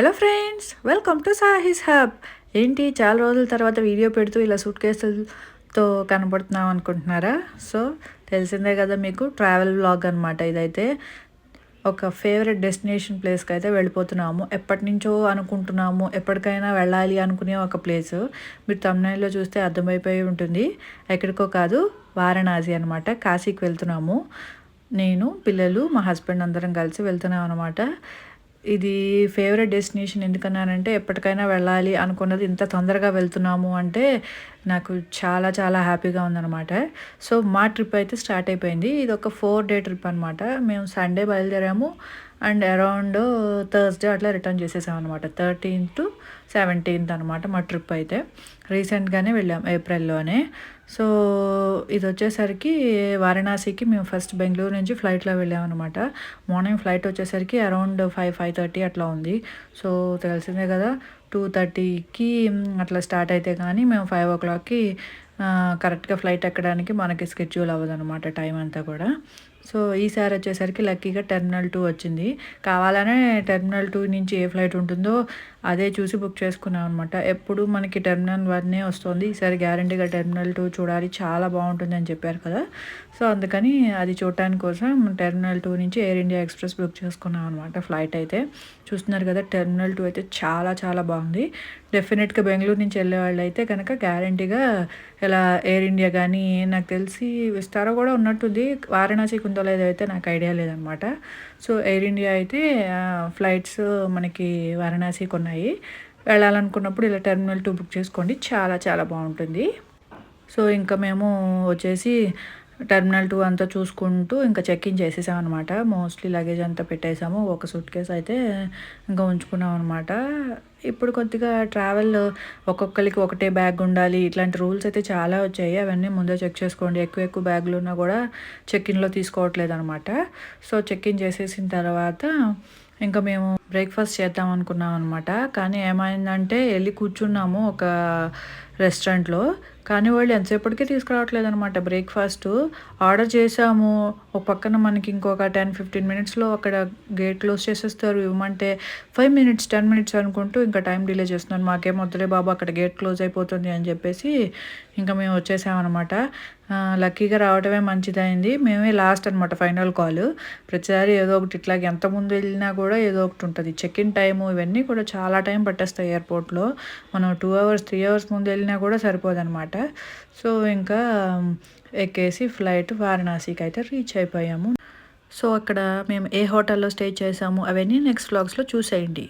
Hello friends welcome to సాహిస్ hub ఏంటి చాలా రోజుల తర్వాత వీడియో పెడుతూ ఇలా సూట్ కేసులతో కనపడుతున్నాం అనుకుంటున్నారా? సో తెలిసిందే కదా మీకు ట్రావెల్ బ్లాగ్ అనమాట ఇదైతే. ఒక ఫేవరెట్ డెస్టినేషన్ ప్లేస్కి అయితే వెళ్ళిపోతున్నాము. ఎప్పటి నుంచో అనుకుంటున్నాము ఎప్పటికైనా వెళ్ళాలి అనుకునే ఒక ప్లేస్ మీరు తమిళనాడులో చూస్తే అర్థమైపోయి ఉంటుంది. ఎక్కడికో కాదు వారణాసి అనమాట కాశీకి వెళ్తున్నాము. నేను పిల్లలు మా హస్బెండ్ అందరం కలిసి వెళ్తున్నాం అనమాట ఇది ఫేవరెట్ డెస్టినేషన్ ఎందుకన్నానంటే ఎప్పటికైనా వెళ్ళాలి అనుకున్నది ఇంత తొందరగా వెళ్తున్నాము అంటే నాకు చాలా చాలా హ్యాపీగా ఉందన్నమాట. సో మా ట్రిప్ అయితే స్టార్ట్ అయిపోయింది. ఇది ఒక ఫోర్ డే ట్రిప్ అనమాట మేము సండే బయలుదేరాము. అండ్ అరౌండ్ థర్స్డే అట్లా రిటర్న్ చేసేసాం అనమాట థర్టీన్త్ సెవెంటీన్త్ అనమాట మా ట్రిప్ అయితే. రీసెంట్గానే వెళ్ళాం ఏప్రిల్లోనే. సో ఇది వచ్చేసరికి వారణాసికి మేము ఫస్ట్ బెంగళూరు నుంచి ఫ్లైట్లో వెళ్ళామన్నమాట మార్నింగ్ ఫ్లైట్ వచ్చేసరికి అరౌండ్ ఫైవ్ ఫైవ్ థర్టీ అట్లా ఉంది. సో తెలిసిందే కదా టూ థర్టీకి అట్లా స్టార్ట్ అయితే కానీ మేము ఫైవ్ ఓ క్లాక్కి కరెక్ట్గా ఫ్లైట్ ఎక్కడానికి మనకి స్కెడ్యూల్ అవ్వదు అనమాట టైం అంతా కూడా. సో ఈసారి వచ్చేసరికి లక్కీగా టెర్మినల్ టూ వచ్చింది. కావాలనే టెర్మినల్ టూ నుంచి ఏ ఫ్లైట్ ఉంటుందో అదే చూసి బుక్ చేసుకున్నాం అనమాట ఎప్పుడు మనకి టెర్మినల్ వన్నే వస్తుంది. ఈసారి గ్యారంటీగా టెర్మినల్ టూ చూడాలి. చాలా బాగుంటుంది అని చెప్పారు కదా. సో అందుకని అది చూడటానికి కోసం టెర్మినల్ టూ నుంచి ఎయిర్ ఇండియా ఎక్స్ప్రెస్ బుక్ చేసుకున్నాం అనమాట ఫ్లైట్ అయితే. చూస్తున్నారు కదా టెర్మినల్ టూ అయితే చాలా చాలా బాగుంది. డెఫినెట్గా బెంగళూరు నుంచి వెళ్ళే వాళ్ళు అయితే కనుక గ్యారంటీగా ఇలా ఎయిర్ ఇండియా కానీ నాకు తెలిసి విస్తారా కూడా ఉన్నట్టుంది. వారణాసికి ఉందో లేదో అయితే నాకు ఐడియా లేదనమాట. సో ఎయిర్ ఇండియా అయితే ఫ్లైట్స్ మనకి వారణాసికి ఉన్నాయి వెళ్ళాలనుకున్నప్పుడు ఇలా టెర్మినల్ టూ బుక్ చేసుకోండి. చాలా చాలా బాగుంటుంది. సో ఇంకా మేము వచ్చేసి టెర్మినల్ టూ అంతా చూసుకుంటూ ఇంకా చెక్ ఇన్ చేసేసాం అనమాట మోస్ట్లీ లగేజ్ అంతా పెట్టేసాము. ఒక సూట్ కేస్ అయితే ఇంకా ఉంచుకున్నాం అనమాట ఇప్పుడు కొద్దిగా ట్రావెల్ ఒక్కొక్కరికి ఒకటే బ్యాగ్ ఉండాలి. ఇట్లాంటి రూల్స్ అయితే చాలా వచ్చాయి. అవన్నీ ముందే చెక్ చేసుకోండి. ఎక్కువ ఎక్కువ బ్యాగులు ఉన్నా కూడా చెక్ ఇన్లో తీసుకోవట్లేదు అనమాట సో చెక్ ఇన్ చేసేసిన తర్వాత ఇంకా మేము బ్రేక్ఫాస్ట్ చేద్దాం అనుకున్నాం అనమాట కానీ ఏమైందంటే వెళ్ళి కూర్చున్నాము ఒక రెస్టారెంట్లో కానీ వాళ్ళు ఎంతసేపటికి తీసుకురావట్లేదు అనమాట బ్రేక్ఫాస్ట్ ఆర్డర్ చేసాము ఒక పక్కన మనకి ఇంకొక టెన్ ఫిఫ్టీన్ మినిట్స్లో అక్కడ గేట్ క్లోజ్ చేసేస్తారు. ఇవ్వమంటే ఫైవ్ మినిట్స్ టెన్ మినిట్స్ అనుకుంటూ ఇంకా టైం డిలే చేస్తున్నాను మాకేం వద్దులే బాబు అక్కడ గేట్ క్లోజ్ అయిపోతుంది అని చెప్పేసి ఇంకా మేము వచ్చేసామన్నమాట. లక్కీగా రావడమే మంచిదైంది. మేమే లాస్ట్ అనమాట ఫైనల్ కాల్ ప్రతిసారి ఏదో ఒకటి ఇట్లాగ ఎంత ముందు వెళ్ళినా కూడా ఏదో ఒకటి ఉంటుంది. చెక్ ఇన్ టైము ఇవన్నీ కూడా చాలా టైం పట్టేస్తాయి ఎయిర్పోర్ట్లో మనం టూ అవర్స్ త్రీ అవర్స్ ముందు వెళ్ళినా కూడా సరిపోదన్నమాట. సో ఇంకా ఎక్కేసి ఫ్లైట్ వారణాసికి అయితే రీచ్ అయిపోయాము. సో అక్కడ మేము ఏ హోటల్లో స్టే చేసాము అవన్నీ నెక్స్ట్ వ్లాగ్స్లో చూసేయండి.